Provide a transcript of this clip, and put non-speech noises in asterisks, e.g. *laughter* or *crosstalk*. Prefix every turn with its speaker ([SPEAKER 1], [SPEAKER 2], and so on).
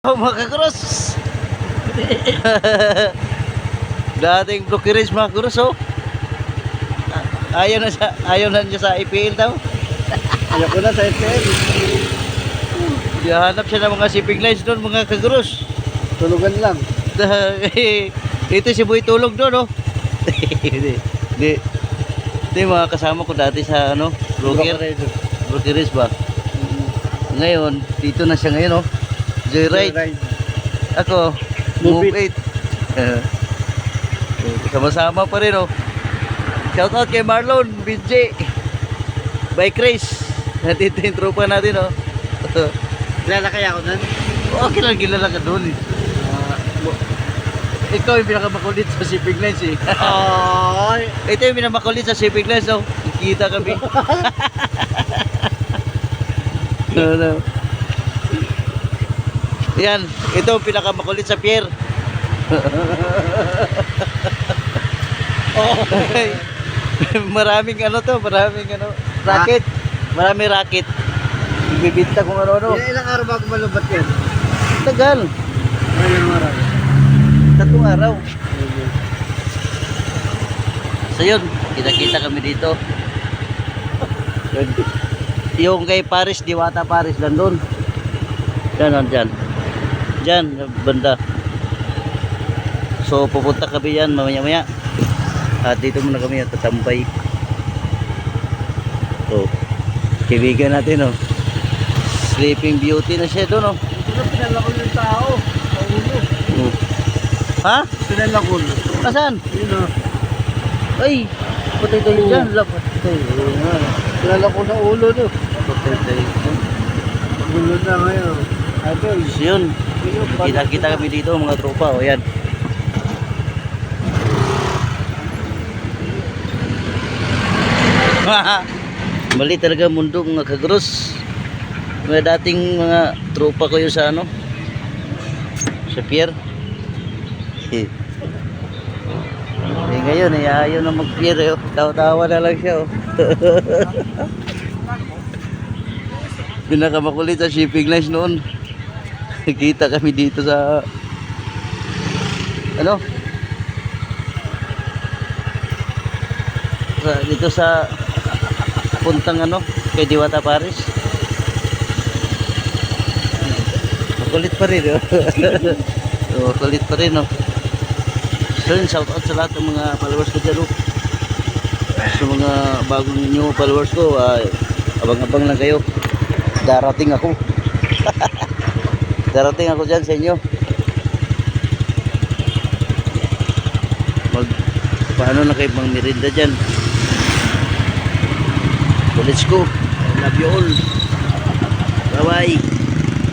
[SPEAKER 1] Oh, mga kagros. *laughs* Dating brokerage mga kagros, oh. Ayaw na sa ayaw na niya sa IPL daw. *laughs*
[SPEAKER 2] Ayaw ko na sa FPL.
[SPEAKER 1] Dihanap siya ng mga shipping lines doon, mga kagros.
[SPEAKER 2] Tulugan lang. *laughs*
[SPEAKER 1] Ito si Boy tulog doon, oh. Hindi. Hindi. Hindi, mga kasama ko dati sa ano, broker, brokerage ba? Ngayon, dito na siya ngayon, oh. Joyride. Ako,
[SPEAKER 2] Move
[SPEAKER 1] move it. Sama-sama pa rin, oh. Shout out kay Marlon, BJ. Bike race. *laughs* Nandito yung tropa natin, oh. *laughs*
[SPEAKER 2] Kilala kaya ako nun?
[SPEAKER 1] okay lang, kilala ka doon, eh. Ikaw yung pinakamakulit sa shipping lines, eh.
[SPEAKER 2] Ay! *laughs*
[SPEAKER 1] Ito yung pinakamakulit sa shipping lines, oh. Kita kami. no, no. Yan, ito ang pinakamakulit sa pier. Ay, *laughs* maraming ano to, maraming ano, racket. Maraming racket. Bibinta kung ano-ano.
[SPEAKER 2] Ilang, ilang araw bago malubat yan?
[SPEAKER 1] Tagal.
[SPEAKER 2] Ilang araw?
[SPEAKER 1] Tatlong araw. So yun, kita-kita kami dito. Yun. Yung kay Paris, Diwata Paris, nandun. Yan, nandyan. Diyan, banda. So, pupunta kami yan mamaya-maya. At dito muna kami at tatambay. So, kaibigan natin, oh. Sleeping Beauty na siya doon, oh.
[SPEAKER 2] Ito na pinalakol yung tao. Sa ulo.
[SPEAKER 1] Oh. Ha?
[SPEAKER 2] Pinalakol.
[SPEAKER 1] Asan?
[SPEAKER 2] Yun o.
[SPEAKER 1] Ay, patay tayo dyan. Lapat tayo.
[SPEAKER 2] Pinalakol sa ulo no.
[SPEAKER 1] Patay tayo.
[SPEAKER 2] Gulo na ngayon.
[SPEAKER 1] So yun, kita-kita kami dito mga tropa. O yan. *laughs* Mali talaga mundo mga kagros. Mga dating mga tropa ko yun sa ano? Sa pier. *laughs* Eh, ngayon, eh, ayaw na mag-pier. Eh. oh. Tawa-tawa na lang siya. Oh. *laughs* Pinakamakulit sa shipping lines noon. Kita kami dito sa ano? Sa, dito sa puntang ano kay Diwata Paris. Makulit pa rin, oh. oh *laughs* makulit pa rin, oh. So yun, shout out sa lahat ng mga followers ko dyan, oh. Sa mga bagong new followers ko, ah, abang-abang lang kayo. Darating ako. *laughs* Darating ako dyan sa inyo. Mag, paano na kayo mang merinda dyan? So let's go. I love you all. Bye-bye.